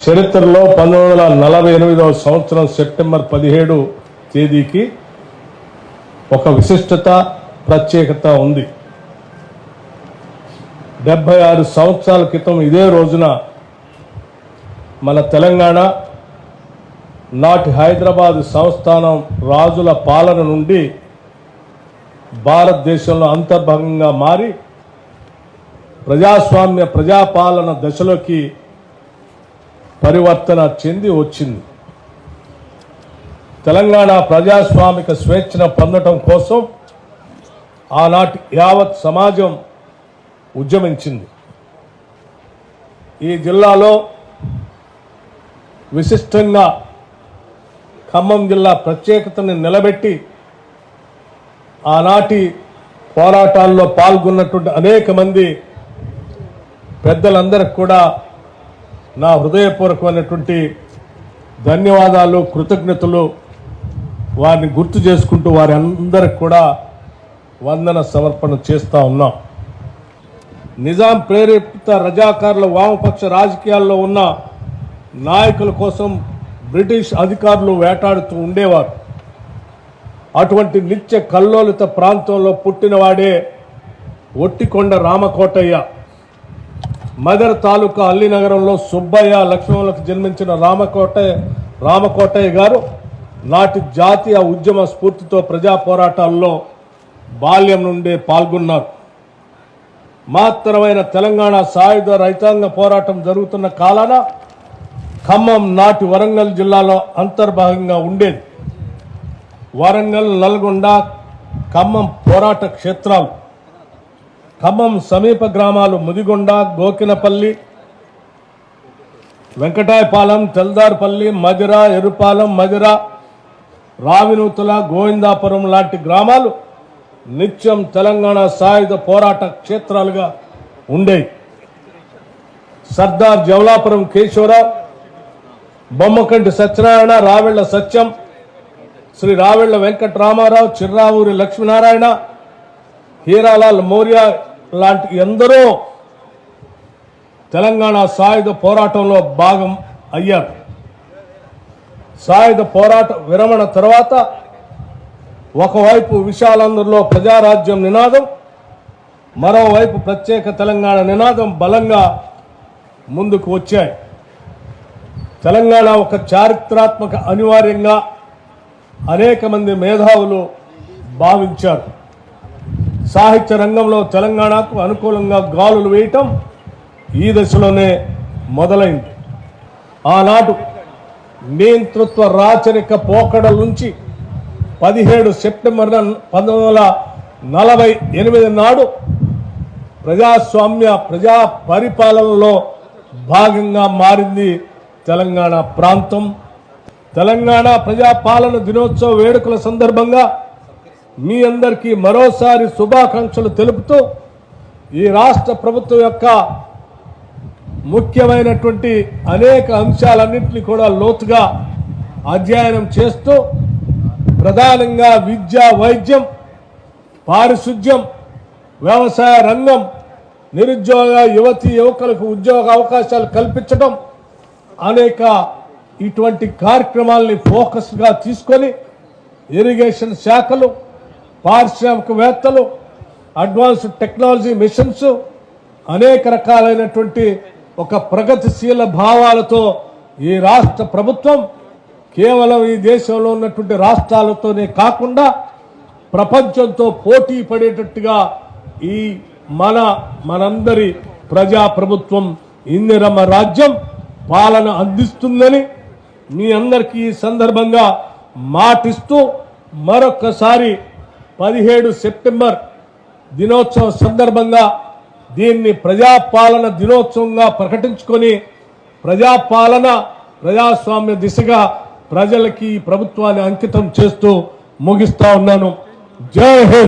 చరిత్రలో పంతొమ్మిది వందల నలభై ఎనిమిదవ సంవత్సరం సెప్టెంబర్ పదిహేడు తేదీకి ఒక విశిష్టత ప్రత్యేకత ఉంది. డెబ్బై ఆరు సంవత్సరాల క్రితం ఇదే రోజున మన తెలంగాణ నాటి హైదరాబాద్ సంస్థానం రాజుల పాలన నుండి భారతదేశంలో అంతర్భాగంగా మారి ప్రజాస్వామ్య ప్రజాపాలన దశలోకి పరివర్తన చెంది వచ్చింది. తెలంగాణ ప్రజాస్వామిక స్వేచ్ఛను పొందటం కోసం ఆనాటి యావత్ సమాజం ఉద్యమించింది. ఈ జిల్లాలో విశిష్టంగా ఖమ్మం జిల్లా ప్రత్యేకతను నిలబెట్టి ఆనాటి పోరాటాల్లో పాల్గొన్నటువంటి అనేక మంది పెద్దలందరికి కూడా నా హృదయపూర్వకమైనటువంటి ధన్యవాదాలు కృతజ్ఞతలు. వారిని గుర్తు చేసుకుంటూ వారి అందరికి కూడా వందన సమర్పణ చేస్తూ ఉన్నాం. నిజాం ప్రేరేపిత రజాకారుల వామపక్ష రాజకీయాల్లో ఉన్న నాయకుల కోసం బ్రిటిష్ అధికారులు వేటాడుతూ ఉండేవారు. అటువంటి నిత్య కల్లోలిత ప్రాంతంలో పుట్టినవాడే ఒట్టికొండ రామకోటయ్య. మదర్ తాలూకా అల్లినగరంలో సుబ్బయ్య లక్ష్మణులకు జన్మించిన రామకోటయ్య రామకోటయ్య గారు నాటి జాతీయ ఉద్యమ స్ఫూర్తితో ప్రజా పోరాటాల్లో బాల్యం నుండే పాల్గొన్నారు. మాత్రమైన తెలంగాణ సాయుధ రైతాంగ పోరాటం జరుగుతున్న కాలాన ఖమ్మం నాటి వరంగల్ జిల్లాలో అంతర్భాగంగా ఉండేది. వరంగల్ నల్గొండ ఖమ్మం పోరాట క్షేత్రాలు ఖమ్మం సమీప గ్రామాలు ముదిగొండ గోకినపల్లి వెంకటాయపాలెం తెల్దార్పల్లి మదిర ఎరుపాలెం మదిర రావినూతుల గోవిందాపురం లాంటి గ్రామాలు నిత్యం తెలంగాణ సాయుధ పోరాట క్షేత్రాలుగా ఉండేవి సర్దార్ జవలాపురం కేశవరావు బొమ్మకంటి సత్యనారాయణ రావెళ్ళ సత్యం శ్రీ రావెళ్ళ వెంకటరామారావు చిర్రావూరి లక్ష్మీనారాయణ హీరాలాల్ మౌర్య లాంటి ఎందరో తెలంగాణ సాయుధ పోరాటంలో భాగం అయ్యారు. సాయుధ పోరాట విరమణ తర్వాత ఒకవైపు విశాలందరిలో ప్రజారాజ్యం నినాదం మరోవైపు ప్రత్యేక తెలంగాణ నినాదం బలంగా ముందుకు వచ్చాయి. తెలంగాణ ఒక చారిత్రాత్మక అనివార్యంగా అనేక మంది మేధావులు భావించారు. సాహిత్య రంగంలో తెలంగాణకు అనుకూలంగా గాలులు వేయటం ఈ దశలోనే మొదలైంది. ఆనాడు నియంతృత్వ రాచరిక పోకడల నుంచి పదిహేడు సెప్టెంబర్ పంతొమ్మిది వందల నలభై ఎనిమిది నాడు ప్రజాస్వామ్య ప్రజా పరిపాలనలో భాగంగా మారింది తెలంగాణ ప్రాంతం. తెలంగాణ ప్రజాపాలన దినోత్సవ వేడుకల సందర్భంగా మీ అందరికీ మరోసారి శుభాకాంక్షలు తెలుపుతూ ఈ రాష్ట్ర ప్రభుత్వం యొక్క ముఖ్యమైనటువంటి అనేక అంశాలన్నింటినీ కూడా లోతుగా అధ్యయనం చేస్తూ ప్రధానంగా విద్య వైద్యం పారిశుద్ధ్యం వ్యవసాయ రంగం నిరుద్యోగ యువతి యువకులకు ఉద్యోగ అవకాశాలు కల్పించడం అనేక ఇటువంటి కార్యక్రమాల్ని ఫోకస్గా తీసుకొని ఇరిగేషన్ శాఖలు పారిశ్రామికవేత్తలు అడ్వాన్స్డ్ టెక్నాలజీ మిషన్స్ అనేక రకాలైనటువంటి ఒక ప్రగతిశీల భావాలతో ఈ రాష్ట్ర ప్రభుత్వం కేవలం ఈ దేశంలో ఉన్నటువంటి రాష్ట్రాలతోనే కాకుండా ప్రపంచంతో పోటీ పడేటట్టుగా ఈ మన మనందరి ప్రజా ప్రభుత్వం ఇందిరమ్మ రాజ్యం పాలన అందిస్తుందని మీ అందరికీ ఈ సందర్భంగా మాటిస్తూ మరొక్కసారి పదిహేడు సెప్టెంబర్ దినోత్సవం సందర్భంగా దీన్ని ప్రజాపాలన దినోత్సవంగా ప్రకటించుకొని ప్రజాపాలన ప్రజాస్వామ్య దిశగా ప్రజలకి ప్రభుత్వాన్ని అంకితం చేస్తూ ముగిస్తా ఉన్నాను. జై హింద్!